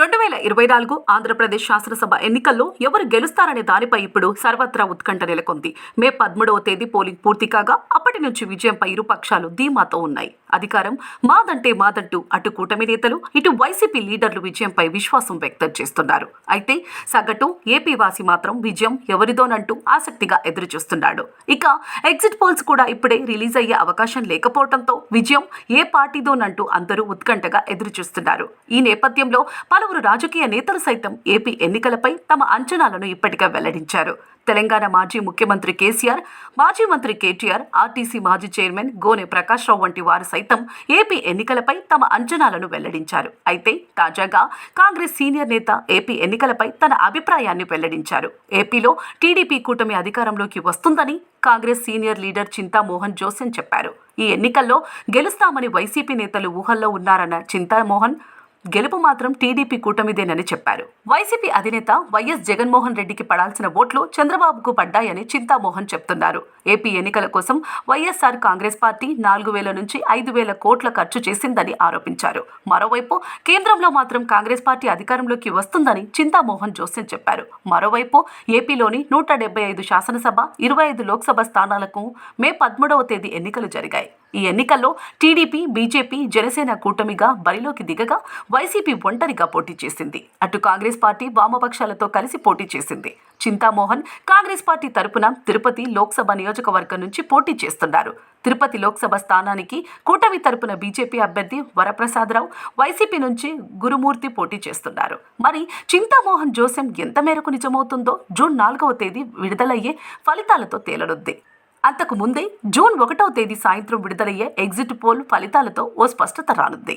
రెండు వేల ఇరవై నాలుగు ఆంధ్రప్రదేశ్ శాసనసభ ఎన్నికల్లో ఎవరు గెలుస్తారనే దానిపై ఇప్పుడు సర్వత్రా ఉత్కంఠ నెలకొంది. మే పదమూడవ తేదీ పోలింగ్ పూర్తి కాగా అప్పటి నుంచి విజయంపై ఇరు పక్షాలు ధీమాతో ఉన్నాయి. అధికారం మాదంటే మాదంటూ అటు కూటమి నేతలు ఇటు వైసీపీ లీడర్లు విజయంపై విశ్వాసం వ్యక్తం చేస్తున్నారు. అయితే సగటు ఏపీ వాసి మాత్రం విజయం ఎవరిదోనంటూ ఆసక్తిగా ఎదురుచూస్తున్నాడు. ఇక ఎగ్జిట్ పోల్స్ కూడా ఇప్పుడే రిలీజ్ అయ్యే అవకాశం లేకపోవడంతో విజయం ఏ పార్టీదోనంటూ అందరూ ఉత్కంఠగా ఎదురుచూస్తున్నారు. ఈ నేపథ్యంలో పలువురు రాజకీయ నేతలు సైతం ఏపీ ఎన్నికలపై తమ అంచనాలను ఇప్పటికే వెల్లడించారు. తెలంగాణ మాజీ ముఖ్యమంత్రి కేసీఆర్ మాజీ మంత్రి కేటీఆర్ ఆర్టీసీ మాజీ చైర్మన్ గోనె ప్రకాష్ రావు వంటి వారు సైతం ఏపీ ఎన్నికలపై తమ అంచనాలను వెల్లడించారు. అయితే తాజాగా కాంగ్రెస్ సీనియర్ నేత ఏపీ ఎన్నికలపై తన అభిప్రాయాన్ని వెల్లడించారు. ఏపీలో టీడీపీ కూటమి అధికారంలోకి వస్తుందని కాంగ్రెస్ సీనియర్ లీడర్ చింతామోహన్ జోసెన్ చెప్పారు. ఈ ఎన్నికల్లో గెలుస్తామని వైసీపీ నేతలు ఊహల్లో ఉన్నారన్న చింతామోహన్ గెలుపు మాత్రం టీడీపీ కూటమిదేనని చెప్పారు. వైసీపీ అధినేత వైఎస్ జగన్మోహన్ రెడ్డికి పడాల్సిన ఓట్లు చంద్రబాబుకు పడ్డాయని చింతామోహన్ చెప్తున్నారు. ఏపీ ఎన్నికల కోసం వైఎస్ఆర్ కాంగ్రెస్ పార్టీ నాలుగు వేల నుంచి ఐదు వేల కోట్ల ఖర్చు చేసిందని ఆరోపించారు. మరోవైపు కేంద్రంలో మాత్రం కాంగ్రెస్ పార్టీ అధికారంలోకి వస్తుందని చింతామోహన్ జోస్యం చెప్పారు. మరోవైపు ఏపీలోని నూట డెబ్బై ఐదు శాసనసభ ఇరవై ఐదు లోక్సభ స్థానాలకు మే పదమూడవ తేదీ ఎన్నికలు జరిగాయి. ఈ ఎన్నికల్లో టీడీపీ బీజేపీ జనసేన కూటమిగా బరిలోకి దిగగా వైసీపీ ఒంటరిగా పోటీ చేసింది. అటు కాంగ్రెస్ పార్టీ వామపక్షాలతో కలిసి పోటీ చేసింది. చింతామోహన్ కాంగ్రెస్ పార్టీ తరపున తిరుపతి లోక్సభ నియోజకవర్గం నుంచి పోటీ చేస్తున్నారు. తిరుపతి లోక్సభ స్థానానికి కూటమి తరపున బీజేపీ అభ్యర్థి వరప్రసాదరావు వైసీపీ నుంచి గురుమూర్తి పోటీ చేస్తున్నారు. మరి చింతామోహన్ జోసెం ఎంత మేరకు నిజమవుతుందో జూన్ నాలుగవ తేదీ విడుదలయ్యే ఫలితాలతో తేలనుంది. అంతకు ముందే జూన్ ఒకటవ తేదీ సాయంత్రం విడుదలయ్యే ఎగ్జిట్ పోల్ ఫలితాలతో ఓ స్పష్టత రానుంది.